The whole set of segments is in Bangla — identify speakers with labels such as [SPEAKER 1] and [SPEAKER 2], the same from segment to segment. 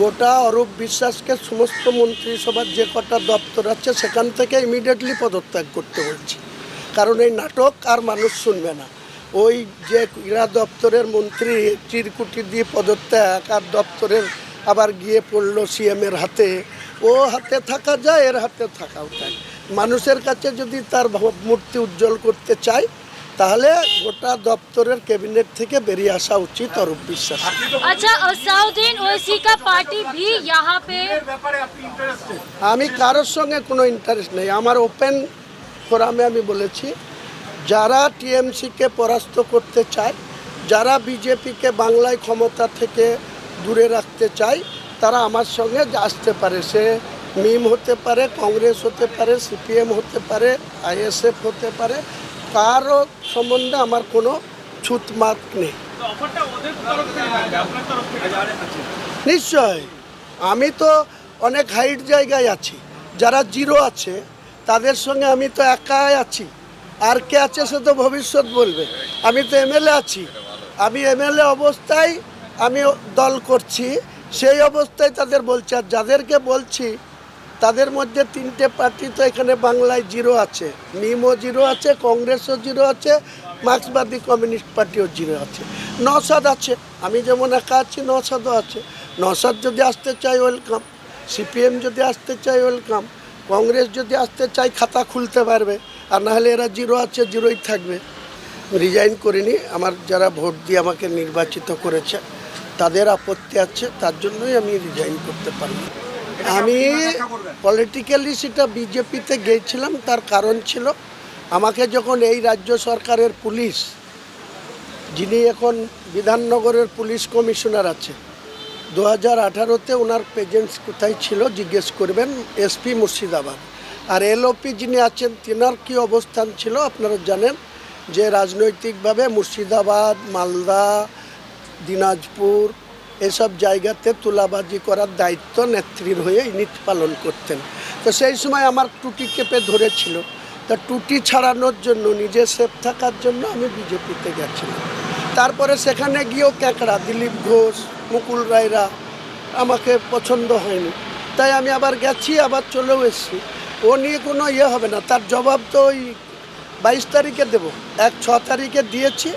[SPEAKER 1] গোটা অরূপ বিশ্বাসকে সমস্ত মন্ত্রিসভার যে কটা দপ্তর আছে, সেখান থেকে ইমিডিয়েটলি পদত্যাগ করতে বলছি। কারণ এই নাটক আর মানুষ শুনবে না। ওই যে ক্রীড়া দপ্তরের মন্ত্রী চিরকুটি দিয়ে পদত্যাগ, আর দপ্তরের আবার গিয়ে পড়ল সিএমের হাতে, ও হাতে থাকা যায়, এর হাতে থাকাও যায়। মানুষের কাছে যদি তার ভাবমূর্তি উজ্জ্বল করতে চায় তাহলে গোটা দপ্তরের ক্যাবিনেট থেকে বেরিয়ে আসা উচিত অরূপ বিশ্বাস।
[SPEAKER 2] আচ্ছা সাউদিন কা পার্টি ভি পে?
[SPEAKER 1] আমি কারোর সঙ্গে কোনো ইন্টারেস্ট নেই। আমার ওপেন ফোরামে আমি বলেছি যারা টিএমসিকে পরাস্ত করতে চায় যারা বিজেপিকে বাংলায় ক্ষমতা থেকে দূরে রাখতে চায় তারা আমার সঙ্গে আসতে পারে। সে মিম হতে পারে কংগ্রেস হতে পারে সিপিএম হতে পারে আইএসএফ হতে পারে কারও সম্বন্ধে আমার কোনো ছুতমাত নেই। নিশ্চয় আমি তো অনেক হাইট জায়গায় আছি। যারা জিরো আছে, তাদের সঙ্গে আমি তো একাই আছি। আর কে আছে সে তো ভবিষ্যৎ বলবে। আমি তো এমএলএ আছি। আমি এমএলএ অবস্থায় আমি দল করছি। সেই অবস্থায় তাদের বলছি। আর যাদেরকে বলছি তাদের মধ্যে তিনটে পার্টি তো এখানে বাংলায় জিরো আছে। মিমও জিরো আছে, কংগ্রেসও জিরো আছে, মার্ক্সবাদী কমিউনিস্ট পার্টিও জিরো আছে। নসাদ আছে, আমি যেমন একা আছি নসাদও আছে। নসাদ যদি আসতে চাই ওয়েলকাম সিপিএম যদি আসতে চাই ওয়েলকাম কংগ্রেস যদি আসতে চাই খাতা খুলতে পারবে। আর নাহলে এরা জিরো আছে, জিরোই থাকবে। রিজাইন করিনি, আমার যারা ভোট দিয়ে আমাকে নির্বাচিত করেছে, তাদের আপত্তি আছে, তার জন্যই আমি রিজাইন করতে পারিনি আমি পলিটিক্যালি সেটা বিজেপিতে গিয়েছিলাম তার কারণ ছিল আমাকে যখন এই রাজ্য সরকারের পুলিশ যিনি এখন বিধাননগরের পুলিশ কমিশনার আছে দু হাজার আঠারোতে ওনার প্রেজেন্স কোথায় ছিল জিজ্ঞেস করবেন এসপি মুর্শিদাবাদ। আর এলওপি যিনি আছেন তিনার কী অবস্থান ছিল আপনারা জানেন যে রাজনৈতিকভাবে মুর্শিদাবাদ মালদা দিনাজপুর এসব জায়গাতে তুলাবাজি করার দায়িত্ব নেত্রীর হয়ে ইনি পালন করতেন। তো সেই সময় আমার টুটি কেঁপে ধরেছিল। তা টুটি ছাড়ানোর জন্য, নিজে সেফ থাকার জন্য আমি বিজেপিতে গেছিলাম। তারপরে সেখানে গিয়েও ক্যাঁকড়া, দিলীপ ঘোষ, মুকুল রায়রা আমাকে পছন্দ হয়নি। তাই আমি আবার গেছি, আবার চলেও এসেছি। ও নিয়ে কোনো ইয়ে হবে না। তার জবাব তো ওই বাইশ তারিখে দেবো। এক ছ তারিখে দিয়েছি।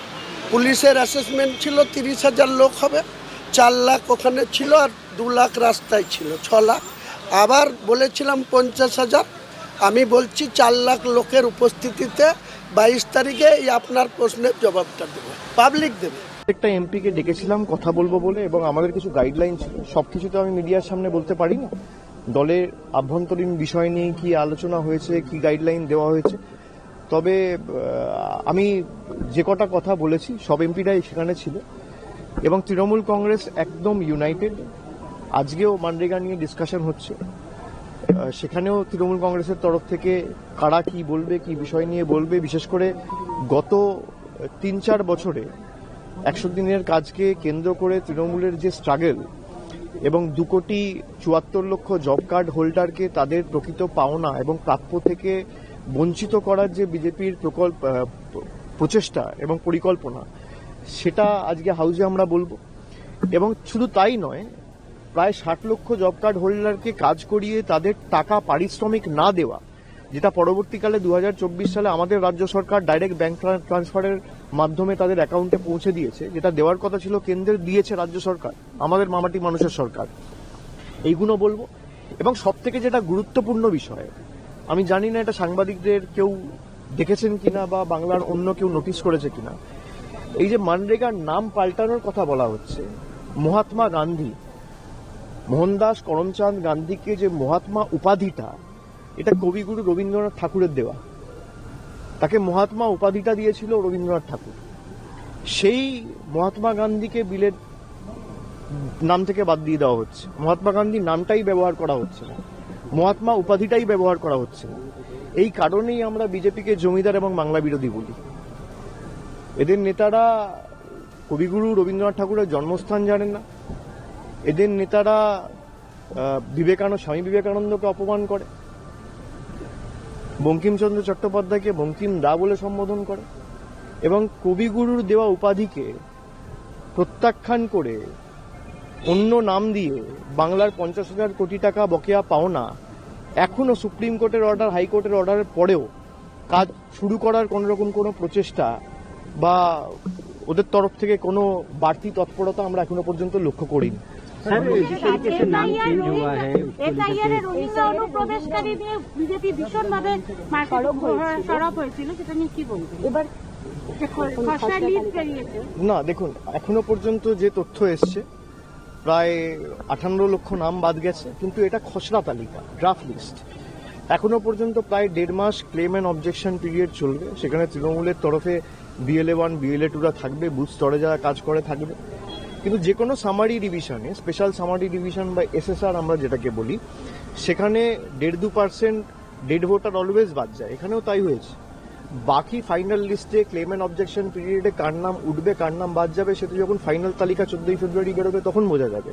[SPEAKER 1] পুলিশের অ্যাসেসমেন্ট ছিল, তিরিশ হাজার লোক হবে। চার লাখ ওখানে ছিল আর দু লাখ রাস্তায় ছিল, ছ লাখ। আবার বলেছিলাম পঞ্চাশ হাজার। আমি বলছি চার লাখ লোকের উপস্থিতিতে বাইশ তারিখে এই আপনার প্রশ্নের জবাবটা দেবে পাবলিক দেবে।
[SPEAKER 3] প্রত্যেকটা এমপিকে ডেকেছিলাম, কথা বলব বলে, এবং আমাদের কিছু গাইডলাইন ছিল সবকিছু তো আমি মিডিয়ার সামনে বলতে পারি না দলের আভ্যন্তরীণ বিষয় নিয়ে কি আলোচনা হয়েছে, কি গাইডলাইন দেওয়া হয়েছে। তবে আমি যে কটা কথা বলেছি, সব এমপিরাই সেখানে ছিল। এবং তৃণমূল কংগ্রেস একদম ইউনাইটেড আজকেও মানরেগা নিয়ে ডিসকাশন হচ্ছে। সেখানেও তৃণমূল কংগ্রেসের তরফ থেকে কারা কি বলবে, কি বিষয় নিয়ে বলবে, বিশেষ করে গত তিন চার বছরে একশো দিনের কাজকে কেন্দ্র করে তৃণমূলের যে স্ট্রাগল এবং দু কোটি চুয়াত্তর লক্ষ জব কার্ড হোল্ডারকে তাদের প্রকৃত পাওনা এবং প্রাপ্য থেকে বঞ্চিত করার যে বিজেপির প্রকল্প প্রচেষ্টা এবং পরিকল্পনা সেটা আজকে হাউজে আমরা বলব। এবং শুধু তাই নয়, প্রায় ষাট লক্ষ জব কার্ড হোল্ডারকে কাজ করিয়ে তাদের টাকা পারিশ্রমিক না দেওয়া, যেটা পরবর্তীকালে দু হাজার চব্বিশ সালে আমাদের রাজ্য সরকার ডাইরেক্ট ব্যাংক ট্রান্সফারের মাধ্যমে তাদের অ্যাকাউন্টে পৌঁছে দিয়েছে, যেটা দেওয়ার কথা ছিল কেন্দ্রের দিয়েছে রাজ্য সরকার, আমাদের মামাটি মানুষের সরকার। এইগুলো বলব। এবং সব থেকে যেটা গুরুত্বপূর্ণ বিষয়, আমি জানি না এটা সাংবাদিকদের কেউ দেখেছেন কিনা বা বাংলার অন্য কেউ নোটিশ করেছে কিনা এই যে মানরেগার নাম পাল্টানোর কথা বলা হচ্ছে, মহাত্মা গান্ধী, মোহনদাস করমচাঁদ গান্ধীকে যে মহাত্মা উপাধিটা, এটা কবিগুরু রবীন্দ্রনাথ ঠাকুরের দেওয়া। তাকে মহাত্মা উপাধিটা দিয়েছিল রবীন্দ্রনাথ ঠাকুর। সেই মহাত্মা গান্ধীকে বিলের নাম থেকে বাদ দিয়ে দেওয়া হচ্ছে। মহাত্মা গান্ধী নামটাই ব্যবহার করা হচ্ছে না। মহাত্মা উপাধিটাই ব্যবহার করা হচ্ছে না। এই কারণেই আমরা বিজেপিকে জমিদার এবং বাংলা বিরোধী বলি। এদের নেতারা কবিগুরু রবীন্দ্রনাথ ঠাকুরের জন্মস্থান জানেন না। এদের নেতারা বিবেকানন্দ, স্বামী বিবেকানন্দকে অপমান করে। বঙ্কিমচন্দ্র চট্টোপাধ্যায়কে বঙ্কিম দা বলে সম্বোধন করে। এবং কবিগুরুর দেওয়া উপাধিকে প্রত্যাখ্যান করে অন্য নাম দিয়ে বাংলার পঞ্চাশ হাজার কোটি টাকা বকেয়া পাওনা এখনও সুপ্রিম কোর্টের অর্ডার, হাইকোর্টের অর্ডারের পরেও কাজ শুরু করার কোনো রকম কোনো প্রচেষ্টা বা ওদের তরফ থেকে কোনো বাড়তি তৎপরতা আমরা এখনও পর্যন্ত লক্ষ্য করিনি। না দেখুন এখনও পর্যন্ত যে তথ্য এসছে প্রায় আঠান্ন লক্ষ নাম বাদ গেছে কিন্তু এটা খসড়া তালিকা ড্রাফট লিস্ট এখনও পর্যন্ত প্রায় দেড় মাস ক্লেম অ্যান্ড অবজেকশন পিরিয়ড চলবে। সেখানে তৃণমূলের তরফে বিএলএ ওয়ান বিএলএ টুরা থাকবে বুথ স্তরে যারা কাজ করে থাকবে। কিন্তু যে কোনো সামারি ডিভিশনে স্পেশাল সামারি ডিভিশন বা এসএসআর আমরা যেটাকে বলি, সেখানে দেড় দু পার্সেন্ট ডেড ভোটার অলওয়েজ বাদ যায়। এখানেও তাই হয়েছে। বাকি ফাইনাল লিস্টে ক্লেম অ্যান্ড অবজেকশন পিরিয়ডে কার নাম উঠবে, কার নাম বাদ যাবে, সেটা যখন ফাইনাল তালিকা চোদ্দই ফেব্রুয়ারি বেরোবে, তখন বোঝা যাবে।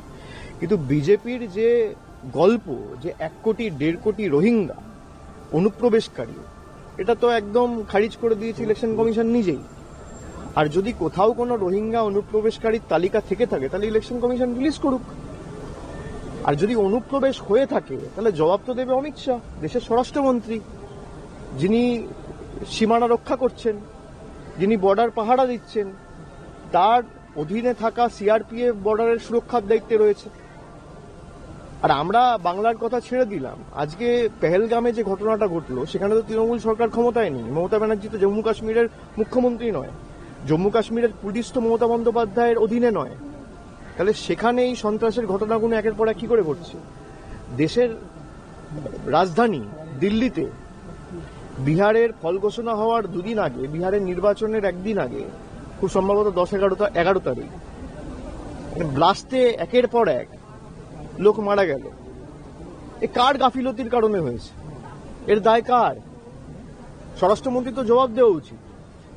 [SPEAKER 3] কিন্তু বিজেপির যে গল্প, যে এক কোটি, দেড় কোটি রোহিঙ্গা অনুপ্রবেশকারী এটা তো একদম খারিজ করে দিয়েছে ইলেকশন কমিশন নিজেই। আর যদি কোথাও কোনো রোহিঙ্গা অনুপ্রবেশকারীর তালিকা থেকে থাকে, তাহলে ইলেকশন কমিশন রিলিজ করুক। আর যদি অনুপ্রবেশ হয়ে থাকে, তাহলে জবাব তো দেবে অমিত শাহ, দেশের স্বরাষ্ট্রমন্ত্রী। যিনি সীমানা রক্ষা করছেন, যিনি বর্ডার পাহারা দিচ্ছেন, তার অধীনে থাকা সিআরপিএফ বর্ডারের সুরক্ষার দায়িত্বে রয়েছে। আর আমরা বাংলার কথা ছেড়ে দিলাম। আজকে পেহেলগামে যে ঘটনাটা ঘটলো, সেখানে তো তৃণমূল সরকার ক্ষমতায় নেই। মমতা ব্যানার্জি তো জম্মু কাশ্মীরের মুখ্যমন্ত্রী নয়। জম্মু কাশ্মীরের পুলিশ মমতা বন্দ্যোপাধ্যায়ের অধীনে নয়। তাহলে সেখানে এই সন্ত্রাসের ঘটনাগুলো একের পর এক কি করে ঘটছে? দেশের রাজধানী দিল্লিতে বিহারের ফল ঘোষণা হওয়ার দুদিন আগে, বিহারের নির্বাচনের একদিন আগে, খুব সম্ভবত দশ এগারো এগারো তারিখ মানে ব্লাস্টে একের পর এক লোক মারা গেল। এ কার গাফিলতির কারণে হয়েছে? এর দায় কার? স্বরাষ্ট্রমন্ত্রী তো জবাব দেওয়া উচিত।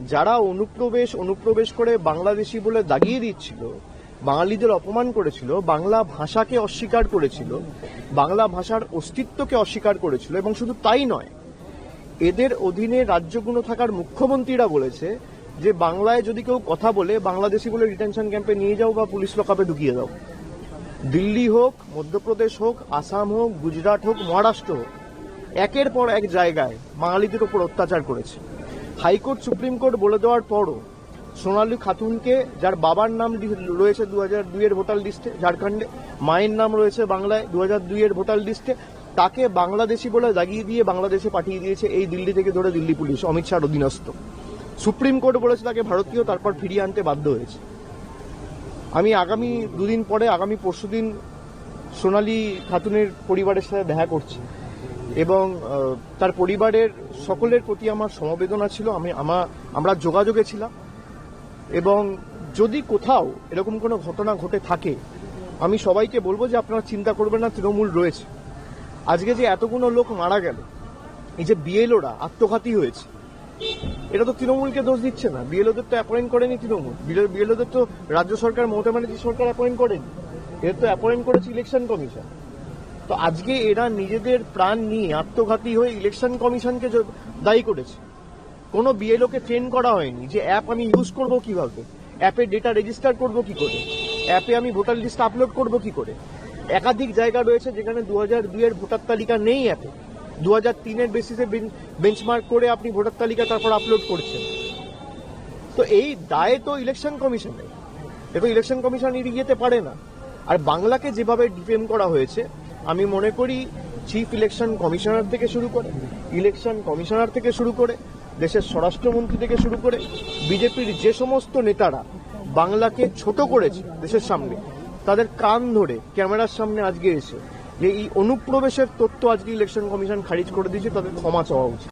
[SPEAKER 3] যারা অনুপ্রবেশ অনুপ্রবেশ করে বাংলাদেশি বলে দাগিয়ে দিচ্ছিল, বাঙালিদের অপমান করেছিল, বাংলা ভাষাকে অস্বীকার করেছিল, বাংলা ভাষার অস্তিত্বকে অস্বীকার করেছিল, এবং শুধু তাই নয়, এদের অধীনে রাজ্যগুলো থাকার মুখ্যমন্ত্রীরা বলেছে যে, বাংলায় যদি কেউ কথা বলে, বাংলাদেশি বলে ডিটেনশন ক্যাম্পে নিয়ে যাও বা পুলিশ লকআপে ঢুকিয়ে দাও। দিল্লি হোক, মধ্যপ্রদেশ হোক, আসাম হোক, গুজরাট হোক, মহারাষ্ট্র হোক, একের পর এক জায়গায় বাঙালিদের উপর অত্যাচার করেছে। হাইকোর্ট, সুপ্রিম কোর্ট বলে দেওয়ার পরও সোনালী খাতুনকে, যার বাবার নাম রয়েছে দু হাজার দুইয়ের ভোটার লিস্টে, ঝাড়খণ্ডে, মায়ের নাম রয়েছে বাংলায় দু হাজার দুইয়ের ভোটার লিস্টে, তাকে বাংলাদেশি বলে জাগিয়ে দিয়ে বাংলাদেশে পাঠিয়ে দিয়েছে এই দিল্লি থেকে ধরে দিল্লি পুলিশ, অমিত শাহর অধীনস্থ। সুপ্রিম কোর্ট বলেছে তাকে ভারতীয়, তারপর ফিরিয়ে আনতে বাধ্য হয়েছে। আমি আগামী দুদিন পরে, আগামী পরশুদিন সোনালি খাতুনের পরিবারের সাথে দেখা করছি। এবং তার পরিবারের সকলের প্রতি আমার সমবেদনা ছিল, আমি আমা, আমরা যোগাযোগে ছিলাম। এবং যদি কোথাও এরকম কোনো ঘটনা ঘটে থাকে, আমি সবাইকে বলব যে আপনারা চিন্তা করবেন না, তৃণমূল রয়েছে। আজকে যে এতগুলো লোক মারা গেল, এই যে বিএলওরা আত্মঘাতী হয়েছে এটা তো তৃণমূলকে দোষ দিচ্ছে না। বিএলওদের তো অ্যাপয়েন্ট করেনি তৃণমূল। বিএলওদের তো রাজ্য সরকার, মমতা ব্যানার্জি সরকার অ্যাপয়েন্ট করেনি। এদের তো অ্যাপয়েন্ট করেছে ইলেকশন কমিশন তো আজকে এরা নিজেদের প্রাণ নিয়ে আত্মঘাতী হয়ে ইলেকশন কমিশনকে দায়ী করেছে। কোনো বিএলওকে ট্রেন করা হয়নি যে অ্যাপ আমি ইউজ করব কীভাবে? অ্যাপে ডেটা রেজিস্টার করব কি করে? অ্যাপে আমি ভোটার লিস্ট আপলোড করব কি করে? একাধিক জায়গা রয়েছে যেখানে দু হাজার দুইয়ের ভোটার তালিকা নেই অ্যাপে দু হাজার তিনের বেসিসে বেঞ্চমার্ক করে আপনি ভোটার তালিকা তারপর আপলোড করছেন। তো এই দায় তো ইলেকশন কমিশনের এ তো ইলেকশন কমিশন এড়িয়ে পারে না। আর বাংলাকে যেভাবে ডিফেম করা হয়েছে, আমি মনে করি চিফ ইলেকশন কমিশনার থেকে শুরু করে ইলেকশন কমিশনার থেকে শুরু করে, দেশের স্বরাষ্ট্রমন্ত্রী থেকে শুরু করে, বিজেপির যে সমস্ত নেতারা বাংলাকে ছোট করেছে দেশের সামনে, তাদের কান ধরে ক্যামেরার সামনে আজকে এসে যে এই অনুপ্রবেশের তথ্য আজকে ইলেকশন কমিশন খারিজ করে দিয়েছে তাদের ক্ষমা চাওয়া উচিত।